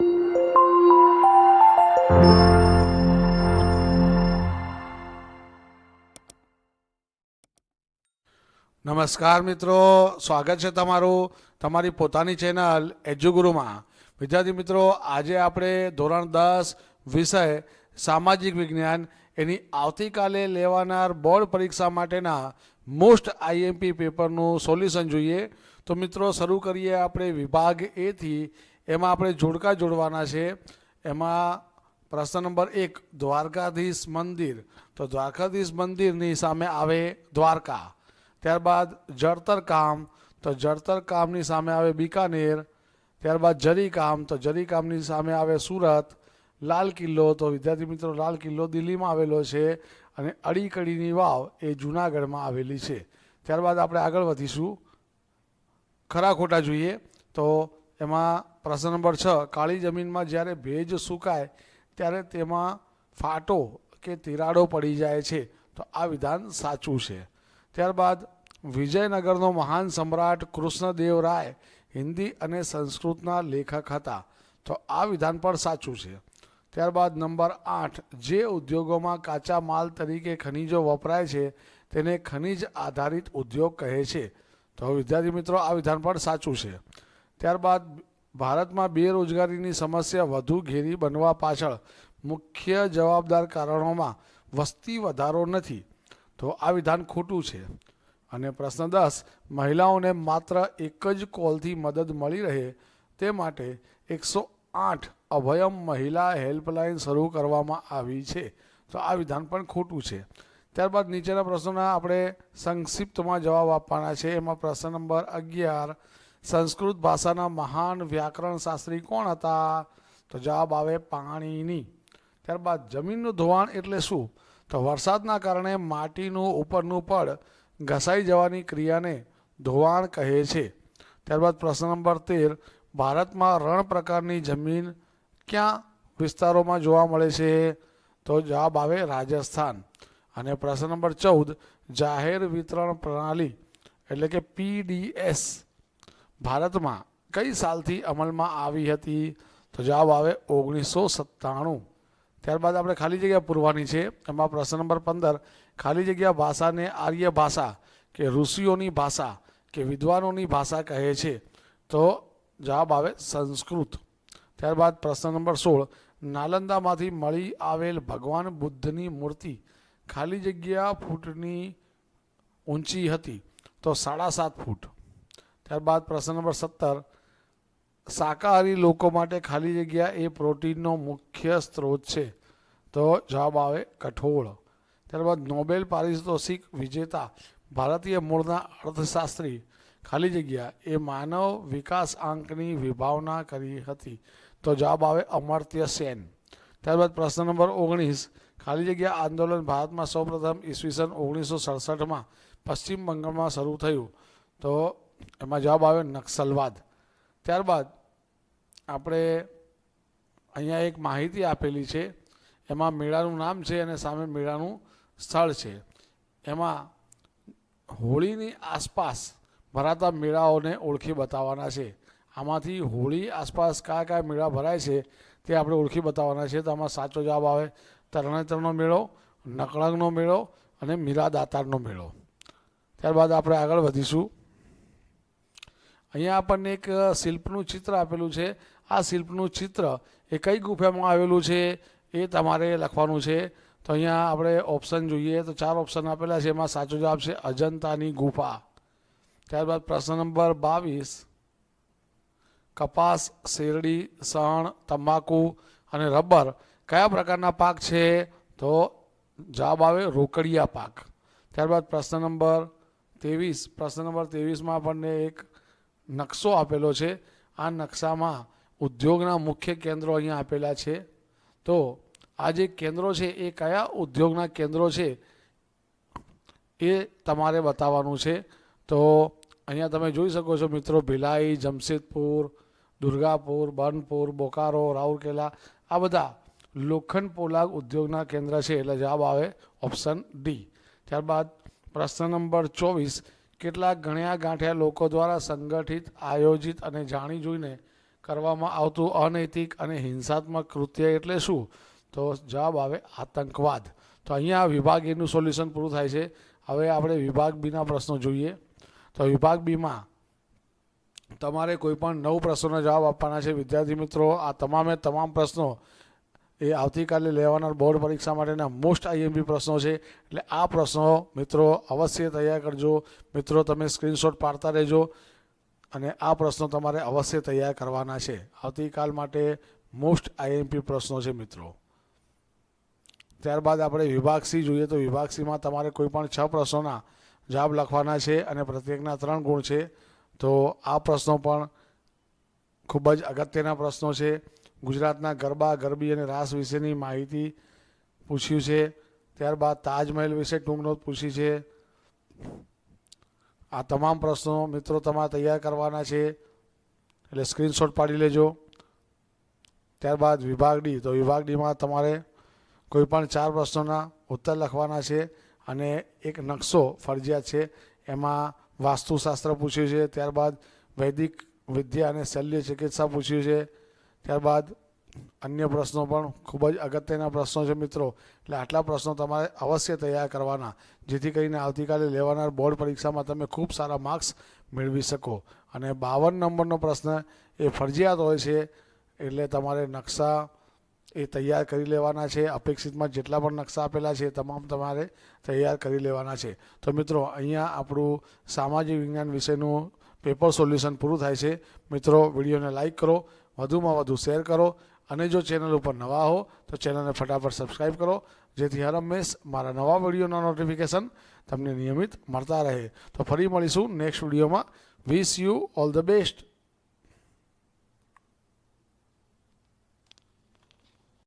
નમસ્કાર મિત્રો, સ્વાગત છે તમારું તમારી પોતાની ચેનલ એજ્યુગુરુમાં. વિદ્યાર્થી મિત્રો, આજે આપણે ધોરણ દસ વિષય સામાજિક વિજ્ઞાન એની આવતીકાલે લેવાનાર બોર્ડ પરીક્ષા માટેના મોસ્ટ આઈએમપી પેપરનું સોલ્યુશન જોઈએ. તો મિત્રો, શરૂ કરીએ આપણે વિભાગ એથી એમાં આપણે જોડકા જોડવાના છે. એમાં પ્રશ્ન નંબર એક, દ્વારકાધીશ મંદિર. તો દ્વારકાધીશ મંદિરની સામે આવે દ્વારકા. ત્યારબાદ જળતર કામ તો જળતર કામની સામે આવે બિકાનેર. ત્યારબાદ જરી કામ તો જરી કામની સામે આવે સુરત. લાલ કિલ્લો. તો વિદ્યાર્થી મિત્રો, લાલ કિલ્લો દિલ્હીમાં આવેલો છે અને અડીકડીની વાવ એ જૂનાગઢમાં આવેલી છે. ત્યારબાદ આપણે આગળ વધીશું. ખરા ખોટા જોઈએ. તો એમાં પ્રશ્ન નંબર છ, કાળી જમીનમાં જ્યારે ભેજ સુકાય ત્યારે તેમાં ફાટો કે તિરાડો પડી જાય છે. તો આ વિધાન સાચું છે. ત્યારબાદ વિજયનગરનો મહાન સમ્રાટ કૃષ્ણદેવ રાય હિન્દી અને સંસ્કૃતના લેખક હતા. તો આ વિધાન પણ સાચું છે. ત્યારબાદ નંબર આઠ, જે ઉદ્યોગોમાં કાચા માલ તરીકે ખનિજો વપરાય છે, તેને ખનિજ આધારિત ઉદ્યોગ કહે છે. તો વિદ્યાર્થી મિત્રો, આ વિધાન પણ સાચું છે. ત્યારબાદ ભારતમાં બેરોજગારીની સમસ્યા વધુ ઘેરી બનવા પાછળ મુખ્ય જવાબદાર કારણોમાં વસ્તી વધારો નથી. તો આ વિધાન ખોટું છે. અને પ્રશ્ન દસ, મહિલાઓને માત્ર એક જ કોલથી મદદ મળી રહે તે માટે એકસો આઠ અભયમ મહિલા હેલ્પલાઇન શરૂ કરવામાં આવી છે. તો આ વિધાન પણ ખોટું છે. ત્યારબાદ નીચેના પ્રશ્નોના આપણે સંક્ષિપ્તમાં જવાબ આપવાના છે. એમાં પ્રશ્ન નંબર અગિયાર સંસ્કૃત ભાષાના મહાન વ્યાકરણ શાસ્ત્રી કોણ હતા? તો જવાબ આવે પાણીની. ત્યારબાદ જમીનનું ધોવાણ એટલે શું? તો વરસાદના કારણે માટીનું ઉપરનું પડ ઘસાઈ જવાની ક્રિયાને ધોવાણ કહે છે. ત્યારબાદ પ્રશ્ન નંબર તેર, ભારતમાં રણ પ્રકારની જમીન ક્યાં વિસ્તારોમાં જોવા મળે છે? તો જવાબ આવે રાજસ્થાન. અને પ્રશ્ન નંબર ચૌદ, જાહેર વિતરણ પ્રણાલી એટલે કે પીડીએસ ભારતમાં કઈ સાલથી અમલમાં આવી હતી? તો જવાબ આવે ઓગણીસો સત્તાણું. ત્યારબાદ આપણે ખાલી જગ્યા પૂરવાની છે. એમાં પ્રશ્ન નંબર પંદર, ખાલી જગ્યા ભાષાને આર્ય ભાષા કે ઋષિઓની ભાષા કે વિદ્વાનોની ભાષા કહે છે? તો જવાબ આવે સંસ્કૃત. ત્યારબાદ પ્રશ્ન નંબર સોળ, નાલંદામાંથી મળી આવેલ ભગવાન બુદ્ધની મૂર્તિ ખાલી જગ્યા ફૂટની ઊંચી હતી. તો સાડા સાત ફૂટ. ત્યારબાદ પ્રશ્ન નંબર સત્તર, શાકાહારી લોકો માટે ખાલી જગ્યા એ પ્રોટીનનો મુખ્ય સ્ત્રોત છે. તો જવાબ આવે કઠોળ. ત્યારબાદ નોબેલ પારિતોષિક વિજેતા, ભારતીય મૂળના અર્થશાસ્ત્રી, ખાલી જગ્યા એ માનવ વિકાસ આંકની વિભાવના કરી હતી. તો જવાબ આવે અમર્ત્ય સેન. ત્યારબાદ પ્રશ્ન નંબર ઓગણીસ, ખાલી જગ્યા આંદોલન ભારતમાં સૌપ્રથમ ઈસવીસન ઓગણીસો સડસઠમાં પશ્ચિમ બંગાળમાં શરૂ થયું. તો એમાં જવાબ આવે નક્સલવાદ. ત્યારબાદ આપણે અહીંયા એક માહિતી આપેલી છે. એમાં મેળાનું નામ છે અને સામે મેળાનું સ્થળ છે. એમાં હોળીની આસપાસ ભરાતા મેળાઓને ઓળખી બતાવવાના છે. આમાંથી હોળી આસપાસ કયા કયા મેળા ભરાય છે તે આપણે ઓળખી બતાવવાના છે. તો આમાં સાચો જવાબ આવે તરણેતરનો મેળો, નકળંગનો મેળો અને મીરાદાતારનો મેળો. ત્યારબાદ આપણે આગળ વધીશું. અહીંયા આપણને એક શિલ્પનું ચિત્ર આપેલું છે. આ શિલ્પનું ચિત્ર એ કઈ ગુફામાં આવેલું છે એ તમારે લખવાનું છે. તો અહીંયા આપણે ઓપ્શન જોઈએ. તો ચાર ઓપ્શન આપેલા છે. એમાં સાચો જવાબ છે અજંતાની ગુફા. ત્યારબાદ પ્રશ્ન નંબર બાવીસ. કપાસ, શેરડી, સણ, તમાકુ અને રબર કયા પ્રકારના પાક છે? તો જવાબ આવે રોકડિયા પાક. ત્યારબાદ પ્રશ્ન નંબર ત્રેવીસ. પ્રશ્ન નંબર ત્રેવીસમાં આપણને એક નકશો આપેલો છે. આ નકશામાં ઉદ્યોગના મુખ્ય કેન્દ્રો અહીંયા આપેલા છે. તો આ જે કેન્દ્રો છે, એ કયા ઉદ્યોગના કેન્દ્રો છે, એ તમારે બતાવવાનું છે. તો અહીંયા તમે જોઈ શકો છો મિત્રો, ભિલાઈ, જમશેદપુર, દુર્ગાપુર, બર્નપુર, બોકારો, રાઉરકેલા, આ બધા લોખંડ પોલાદ ઉદ્યોગના કેન્દ્ર છે. એટલે જવાબ આવે ઓપ્શન ડી. ત્યારબાદ પ્રશ્ન નંબર ચોવીસ કેટલાક ગણ્યા ગાંઠ્યા લોકો દ્વારા સંગઠિત, આયોજિત અને જાણી જોઈને કરવામાં આવતું અનૈતિક અને હિંસાત્મક કૃત્ય એટલે શું? તો જવાબ આવે આતંકવાદ. તો અહીંયા વિભાગ એનું સોલ્યુશન પૂરું થાય છે. હવે આપણે વિભાગ બીના પ્રશ્નો જોઈએ. તો વિભાગ બીમાં તમારે કોઈ પણ નવ પ્રશ્નોના જવાબ આપવાના છે. વિદ્યાર્થી મિત્રો, આ તમામે તમામ પ્રશ્નો એ આવતીકાલે લેવાનાર બોર્ડ પરીક્ષા માટેના મોસ્ટ આઈએમપી પ્રશ્નો છે. એટલે આ પ્રશ્નો મિત્રો અવશ્ય તૈયાર કરજો. મિત્રો, તમે સ્ક્રીનશોટ પાડતા રહેજો અને આ પ્રશ્નો તમારે અવશ્ય તૈયાર કરવાના છે. આવતીકાલ માટે મોસ્ટ આઈએમપી પ્રશ્નો છે મિત્રો. ત્યારબાદ આપણે વિભાગ સી જોઈએ તો વિભાગ સીમાં તમારે કોઈ પણ છ પ્રશ્નોના જવાબ લખવાના છે અને પ્રત્યેકના ત્રણ ગુણ છે. તો આ પ્રશ્નો પણ ખૂબ જ અગત્યના પ્રશ્નો છે. ગુજરાતના ગરબા, ગરબી અને રાસ વિશેની માહિતી પૂછ્યું છે. ત્યારબાદ તાજમહેલ વિશે ટૂંક નોંધ પૂછી છે. આ તમામ પ્રશ્નો મિત્રો તમારે તૈયાર કરવાના છે. એટલે સ્ક્રીનશોટ પાડી લેજો. ત્યારબાદ વિભાગ ડી. તો વિભાગ ડીમાં તમારે કોઈ પણ ચાર પ્રશ્નોના ઉત્તર લખવાના છે અને એક નકશો ફરજિયાત છે. એમાં વાસ્તુશાસ્ત્ર પૂછ્યું છે. ત્યારબાદ વૈદિક વિદ્યા અને શલ્ય ચિકિત્સા પૂછ્યું છે. ત્યારબાદ અન્ય પ્રશ્નો પણ ખૂબ જ અગત્યના પ્રશ્નો છે મિત્રો. એટલે આટલા પ્રશ્નો તમારે અવશ્ય તૈયાર કરવાના, જેથી કરીને આવતીકાલે લેવાનાર બોર્ડ પરીક્ષામાં તમે ખૂબ સારા માર્ક્સ મેળવી શકો. અને બાવન નંબરનો પ્રશ્ન એ ફરજિયાત હોય છે, એટલે તમારે નકશા એ તૈયાર કરી લેવાના છે. અપેક્ષિતમાં જેટલા પણ નકશા આપેલા છે તમામ તમારે તૈયાર કરી લેવાના છે. તો મિત્રો, અહીંયા આપણું સામાજિક વિજ્ઞાન વિષયનું પેપર સોલ્યુશન પૂરું થાય છે. મિત્રો, વિડીયોને લાઇક કરો વધુમાં વધુ શેર કરો અને જો ચેનલ ઉપર નવા હો, તો ચેનલને ફટાફટ સબસ્ક્રાઈબ કરો, જેથી હર હંમેશ મારા નવા વિડીયોના નોટિફિકેશન તમને નિયમિત મળતા રહે. તો ફરી મળીશું નેક્સ્ટ વિડીયોમાં. Wish you all the best